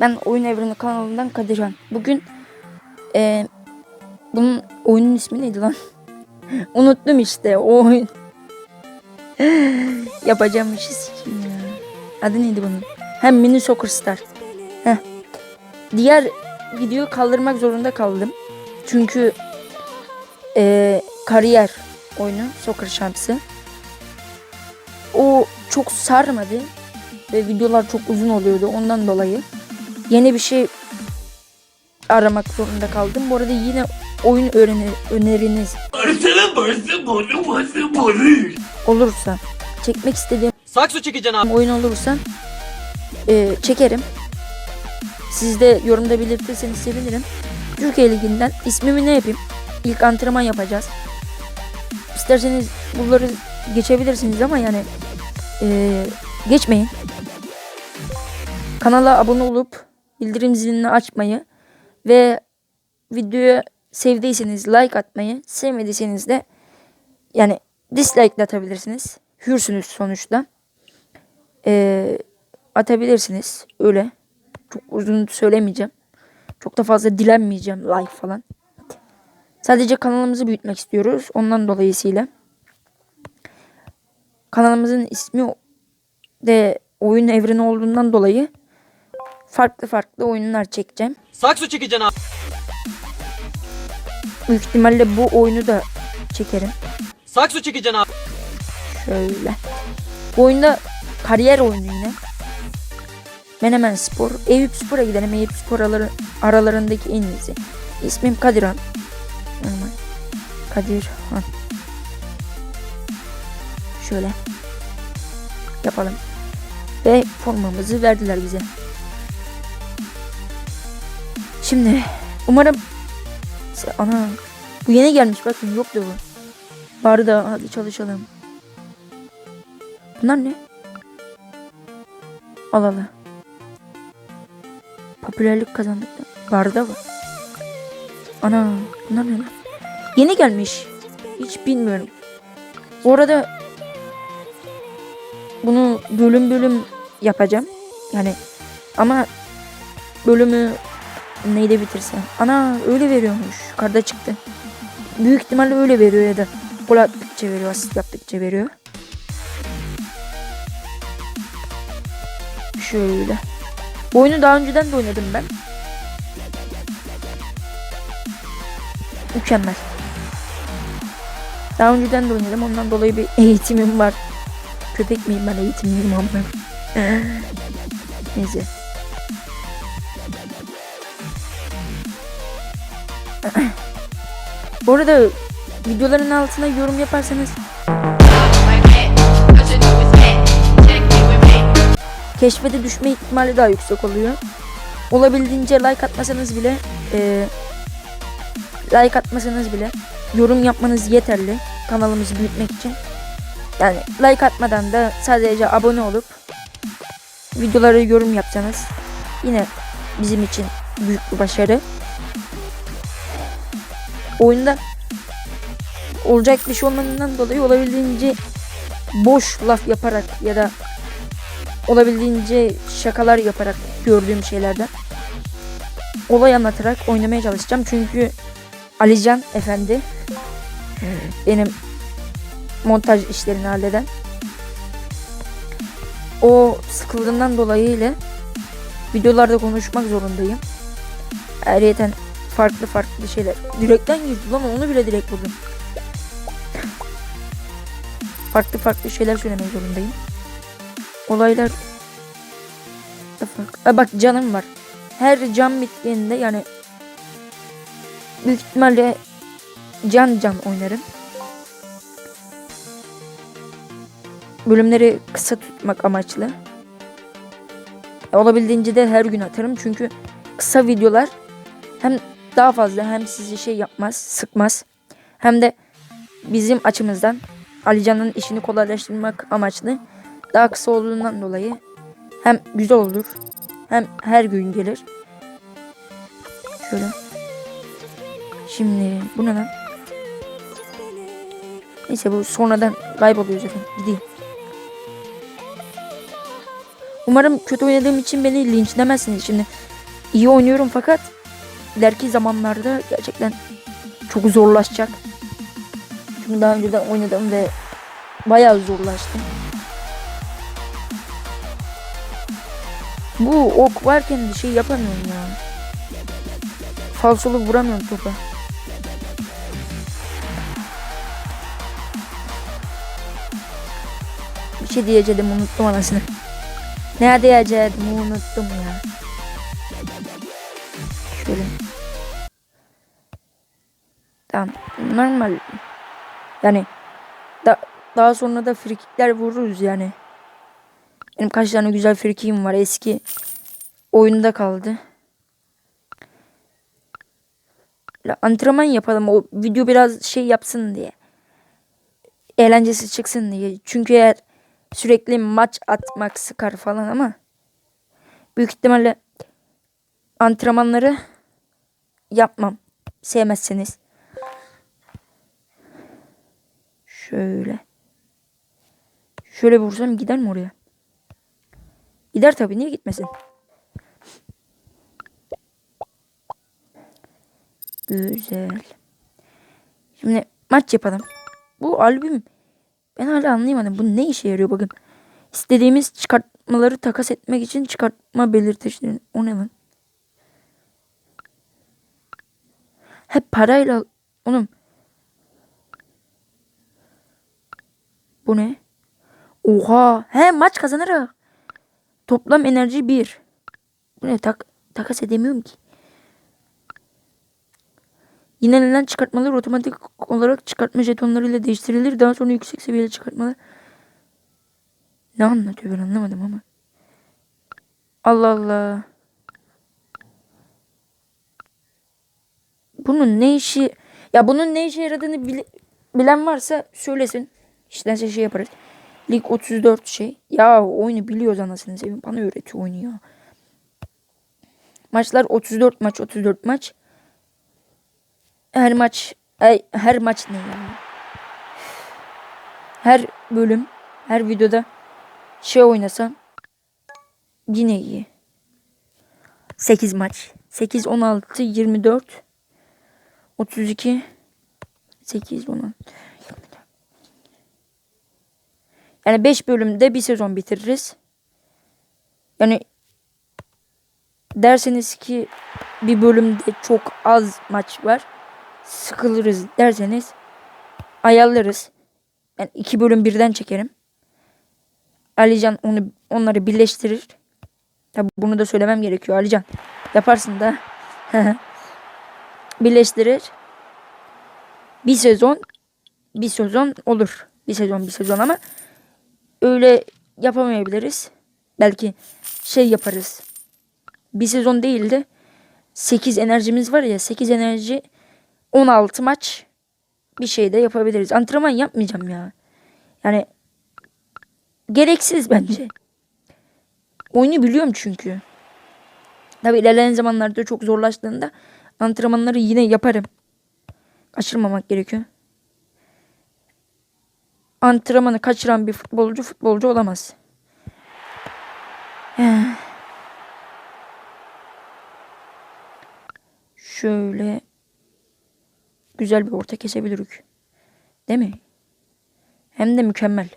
Ben Oyun Evreni kanalından Kadirhan. Bugün eee bunun oyunun ismi neydi lan? Unuttum işte o oyun. Yapacağım işi sikeyim ya. Adı neydi bunun? Hem Mini Soccer Star. Heh. Diğer videoyu kaldırmak zorunda kaldım. Çünkü eee, kariyer oyunu Soccer Şansı. O çok sarmadı ve videolar çok uzun oluyordu ondan dolayı yeni bir şey aramak zorunda kaldım. Bu arada yine oyun öğreni öneriniz olursa çekmek istediğim Sakso çekeceksin abi. oyun olursa e, çekerim. Siz de yorumda belirtirseniz sevinirim. Türkiye Ligi'nden ismimi ne yapayım? İlk antrenman yapacağız. İsterseniz bunları geçebilirsiniz ama yani e, geçmeyin. Kanala abone olup bildirim zilini açmayı ve videoyu sevdiyseniz like atmayı, sevmediyseniz de yani dislike de atabilirsiniz. Hürsünüz sonuçta. Ee, atabilirsiniz. Öyle. Çok uzun söylemeyeceğim. Çok da fazla dilenmeyeceğim like falan. Sadece kanalımızı büyütmek istiyoruz. Ondan dolayısıyla. Kanalımızın ismi de oyun evreni olduğundan dolayı farklı farklı oyunlar çekeceğim. Sakso çekeceksin abi. Büyük ihtimalle bu oyunu da çekerim. Sakso çekeceksin abi. Şöyle. Bu oyunda kariyer oyunu yine. Menemen Spor. Eyüp Spor'a gidelim. Eyüp Spor araları- aralarındaki en iyisi. İsmim Kadirhan. Normal. Kadirhan. Şöyle. Yapalım. Ve formamızı verdiler bize. Şimdi umarım ana bu yeni gelmiş bakın yoktu bu. Bari da hadi çalışalım. Bunlar ne? Al al. Popülerlik kazandık da. Barda var. Ana bunlar ne lan? Yeni gelmiş. Hiç bilmiyorum. Bu arada bunu bölüm bölüm yapacağım. Yani ama bölümü neyde bitirsem. Ana öyle veriyormuş. Karda çıktı. Büyük ihtimalle öyle veriyor ya da gol attıkça veriyor, asist yaptıkça veriyor. Şöyle. Bu oyunu daha önceden de oynadım ben. Mükemmel. Daha önceden de oynadım. Ondan dolayı bir eğitimim var. Köpek miyim ben eğitimliyim ama. Neyse. Bu arada videoların altına yorum yaparsanız keşfete düşme ihtimali daha yüksek oluyor. Olabildiğince like atmasanız bile e, like atmasanız bile yorum yapmanız yeterli kanalımızı büyütmek için. Yani like atmadan da sadece abone olup videolara yorum yapsanız yine bizim için büyük bir başarı. Oyunda olacak bir şey olmadığından dolayı olabildiğince boş laf yaparak ya da olabildiğince şakalar yaparak gördüğüm şeylerden olay anlatarak oynamaya çalışacağım. Çünkü Alican efendi benim montaj işlerini halleden o sıkıldığından dolayı ile videolarda konuşmak zorundayım. Ayrıca farklı farklı şeyler. Direkten girdi lan onu bile direkt buldum. farklı farklı şeyler söylemek zorundayım. Olaylar? Aa, bak canım var. Her can bittiğinde yani büyük ihtimalle can can oynarım. Bölümleri kısa tutmak amaçlı. E, Olabildiğince de her gün atarım çünkü kısa videolar hem daha fazla hem sizi şey yapmaz, sıkmaz. Hem de bizim açımızdan Alican'ın işini kolaylaştırmak amaçlı daha kısa olduğundan dolayı hem güzel olur hem her gün gelir. Şöyle. Şimdi bu ne lan? Neyse bu sonradan kayboluyor zaten. Gideyim. Umarım kötü oynadığım için beni linçlemezsiniz. Şimdi iyi oynuyorum fakat ileriki zamanlarda gerçekten çok zorlaşacak. Çünkü daha önceden oynadım ve bayağı zorlaştı. Bu ok varken bir şey yapamıyorum ya. Falsolu vuramıyorum topa. Bir şey diyeceğim unuttum anasını. Ne diyeceğim unuttum ya. Normal. Yani da, daha sonra da frikikler vururuz yani. Benim kaç tane güzel frikiğim var eski oyunda kaldı. Antrenman yapalım o video biraz şey yapsın diye. Eğlencesi çıksın diye. Çünkü eğer sürekli maç atmak sıkar falan ama büyük ihtimalle antrenmanları yapmam. Sevmezseniz. Şöyle. Şöyle vursam gider mi oraya? Gider tabii niye gitmesin? Güzel. Şimdi maç yapalım. Bu albüm ben hala anlayamadım. Bu ne işe yarıyor bakın. İstediğimiz çıkartmaları takas etmek için çıkartma belirtişleri. O ne lan? Hep parayla oğlum. Bu ne? Oha. He maç kazanarak. Toplam enerji 1. Bu ne? Tak takas edemiyorum ki. Yinelenen çıkartmalar otomatik olarak çıkartma jetonlarıyla değiştirilir. Daha sonra yüksek seviyeli çıkartmalar. Ne anlatıyor ben anlamadım ama. Allah Allah. Bunun ne işi... Ya bunun ne işe yaradığını bile- bilen varsa söylesin. İştense şey yaparız. Lig 34 şey. Ya oyunu biliyoruz anasını seveyim. Bana öğretiyor oyunu ya. Maçlar 34 maç 34 maç. Her maç ay, her maç ne ya? Her bölüm her videoda şey oynasam yine iyi. 8 maç. 8 16 24 32 8 16 Yani 5 bölümde bir sezon bitiririz. Yani derseniz ki bir bölümde çok az maç var. Sıkılırız derseniz ayarlarız. Ben iki bölüm birden çekerim. Alican onu onları birleştirir. Tabi bunu da söylemem gerekiyor Alican. Yaparsın da. birleştirir. Bir sezon bir sezon olur. Bir sezon bir sezon ama öyle yapamayabiliriz. Belki şey yaparız. Bir sezon değil de 8 enerjimiz var ya 8 enerji 16 maç bir şey de yapabiliriz. Antrenman yapmayacağım ya. Yani gereksiz bence. Oyunu biliyorum çünkü. Tabi ilerleyen zamanlarda çok zorlaştığında antrenmanları yine yaparım. Kaçırmamak gerekiyor. Antrenmanı kaçıran bir futbolcu futbolcu olamaz. Şöyle güzel bir orta kesebiliriz. Değil mi? Hem de mükemmel.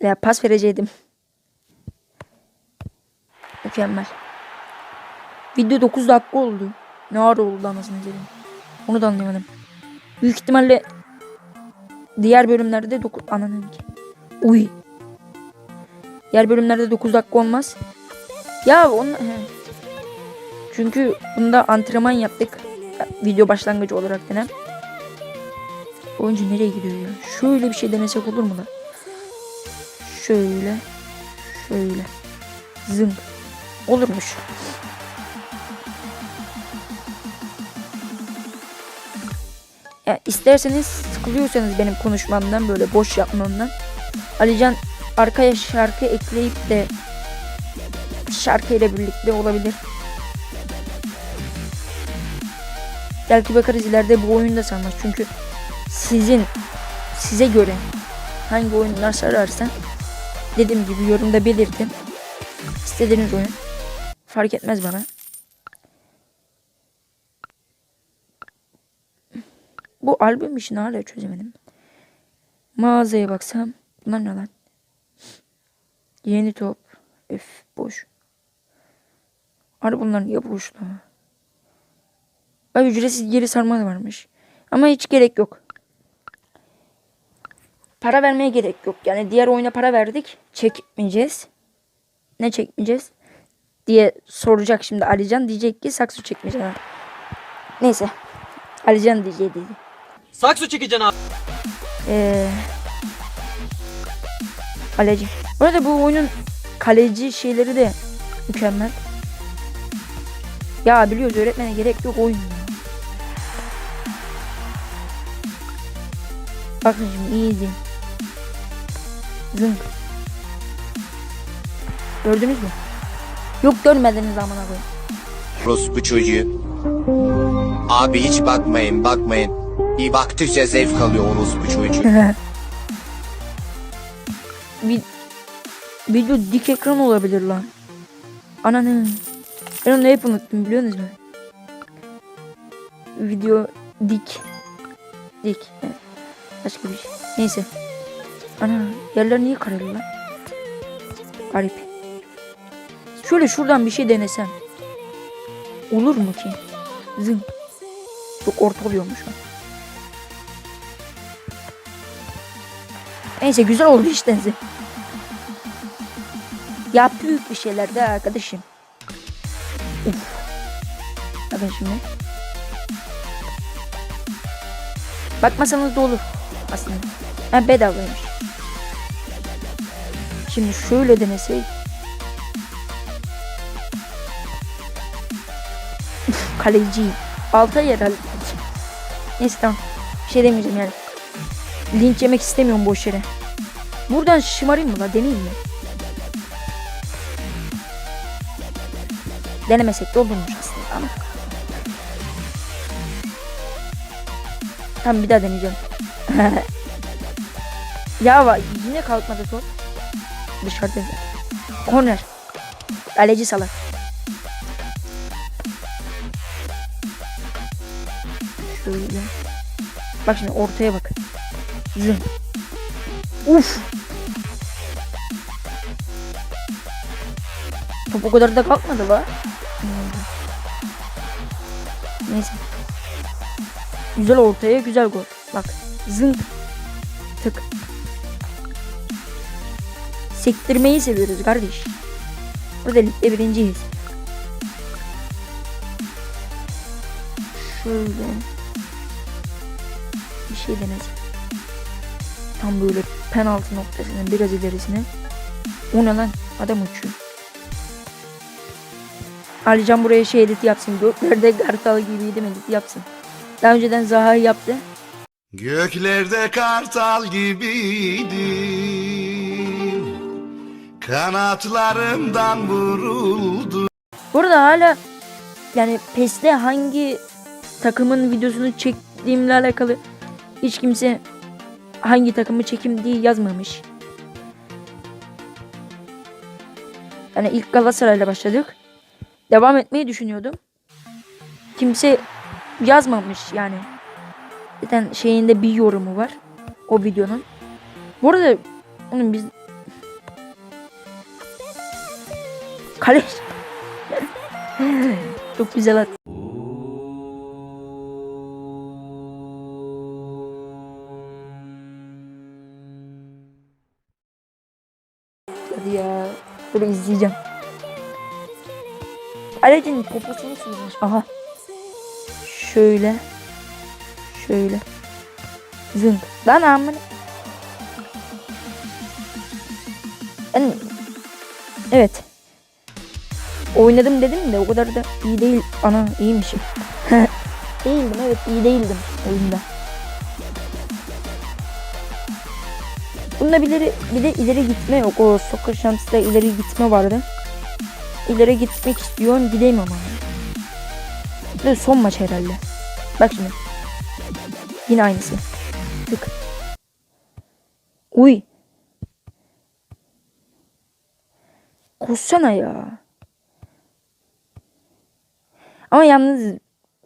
Ya pas vereceydim. Mükemmel. Video 9 dakika oldu. Ne ara oldu anasını satayım. Onu da anlayamadım. Büyük ihtimalle diğer bölümlerde 9 ananın ki. Uy. Diğer bölümlerde 9 dakika olmaz. Ya on. Çünkü bunda antrenman yaptık. Video başlangıcı olarak denen. Oyuncu nereye gidiyor ya? Şöyle bir şey denesek olur mu da? Şöyle. Şöyle. Zınk. Olurmuş. Ya isterseniz sıkılıyorsanız benim konuşmamdan böyle boş yapmamdan Alican arkaya şarkı ekleyip de şarkıyla birlikte olabilir. Belki bakarız ileride bu oyunda sarmaz. Çünkü sizin size göre hangi oyunlar sararsa dediğim gibi yorumda belirtin. İstediğiniz oyun. Fark etmez bana. Bu albüm işini hala çözemedim. Mağazaya baksam. Bunlar ne lan? Yeni top. Öf boş. Harbi bunlar niye boş lan? Bak ücretsiz geri sarma varmış. Ama hiç gerek yok. Para vermeye gerek yok. Yani diğer oyuna para verdik. Çekmeyeceğiz. Ne çekmeyeceğiz? Diye soracak şimdi Alican. Diyecek ki saksı çekmeyeceğiz. Neyse. Alican diyecek dedi. Sakso çekeceksin abi. Ee, kaleci. Bu arada bu oyunun kaleci şeyleri de mükemmel. Ya biliyoruz öğretmene gerek yok oyun. Bakın şimdi iyi izleyin. Zınk. Gördünüz mü? Yok görmediniz amına koyayım. Orospu çocuğu. Abi hiç bakmayın bakmayın. Bir baktıkça zevk alıyor orospu çocuğu. Bir video dik ekran olabilir lan. Ananı. Ben onu hep unuttum biliyor musunuz? Video dik. Dik. Başka bir şey. Neyse. Ana yerler niye kareli lan? Garip. Şöyle şuradan bir şey denesem. Olur mu ki? Zın. Çok orta oluyormuş o. Neyse güzel oldu işte. Yap büyük bir şeyler de arkadaşım. Uf. Bakın şimdi. Bakmasanız da olur aslında. Ha bedavaymış. Şimdi şöyle denesek. Uf, kaleciyim. Alta yer al. Neyse tamam. Bir şey demeyeceğim yani. Linç yemek istemiyorum boş yere. Buradan şımarayım mı la deneyeyim mi? Denemesek de olurmuş aslında ama. Tamam bir daha deneyeceğim. ya yine kalkmadı top. Dışarıda. Korner. Kaleci salak. Şöyle. Bak şimdi ortaya bak. Zın. Uf. Top o kadar da kalkmadı la. Neyse. Güzel ortaya güzel gol. Bak. Zınk. Tık. Sektirmeyi seviyoruz kardeş. Burada ligde birinciyiz. Şöyle. Bir şey denedim. Tam böyle penaltı noktasının biraz ilerisine. O ne lan? Adam uçuyor. Alican buraya şey editi yapsın. Göklerde kartal gibiydim editi yapsın. Daha önceden Zaha yaptı. Göklerde kartal gibiydim Kanatlarımdan vuruldu Bu arada hala yani PES'te hangi takımın videosunu çektiğimle alakalı hiç kimse hangi takımı çekim diye yazmamış. Yani ilk Galatasaray'la başladık. Devam etmeyi düşünüyordum. Kimse yazmamış yani. Zaten şeyinde bir yorumu var. O videonun. Bu arada onun biz Kale Çok güzel at. Böyle izleyeceğim. Alecin poposunu silmiş. Aha. Şöyle. Şöyle. Zınk. Lan amına. Ben... Evet. Oynadım dedim de o kadar da iyi değil. Ana iyiymişim. değildim evet iyi değildim oyunda. Bunda bir, ileri, bir de ileri gitme yok. O Soccer Champs'ta ileri gitme vardı. İleri gitmek istiyorum gidemiyorum ama. Da son maç herhalde. Bak şimdi. Yine aynısı. Tık. Uy. Koşsana ya. Ama yalnız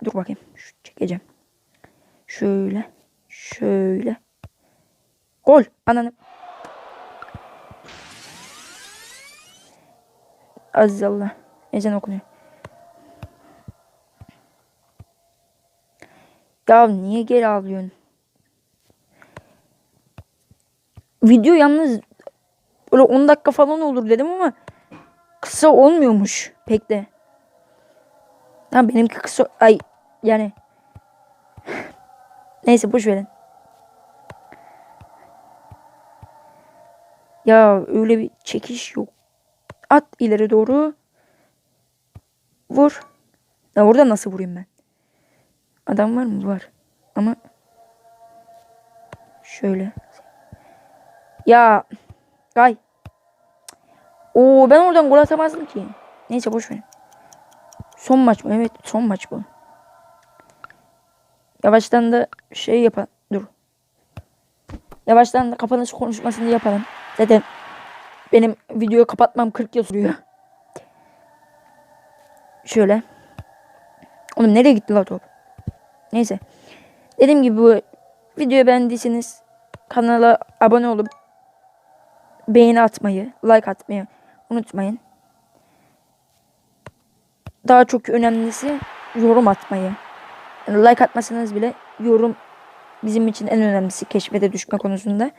dur bakayım. Şu çekeceğim. Şöyle. Şöyle. Gol. Ananı. Aziz Allah. Ezan okunuyor. Ya niye geri alıyorsun? Video yalnız böyle 10 dakika falan olur dedim ama kısa olmuyormuş pek de. Ha benimki kısa ay yani neyse boş verin. Ya öyle bir çekiş yok. At ileri doğru. Vur. Ya orada nasıl vurayım ben? Adam var mı? Var. Ama şöyle. Ya Gay. Oo ben oradan gol atamazdım ki. Neyse boş ver. Son maç mı? Evet son maç bu. Yavaştan da şey yapalım. Dur. Yavaştan da kapanış konuşmasını yapalım. Zaten benim videoyu kapatmam 40 yıl sürüyor. Şöyle. Oğlum nereye gitti la top? Neyse. Dediğim gibi bu videoyu beğendiyseniz kanala abone olup beğeni atmayı, like atmayı unutmayın. Daha çok önemlisi yorum atmayı. Yani like atmasanız bile yorum bizim için en önemlisi keşfete düşme konusunda.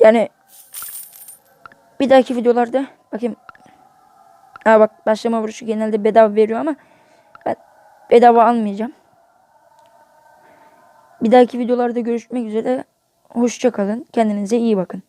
Yani bir dahaki videolarda bakayım. Ha bak başlama vuruşu genelde bedava veriyor ama ben bedava almayacağım. Bir dahaki videolarda görüşmek üzere. Hoşça kalın. Kendinize iyi bakın.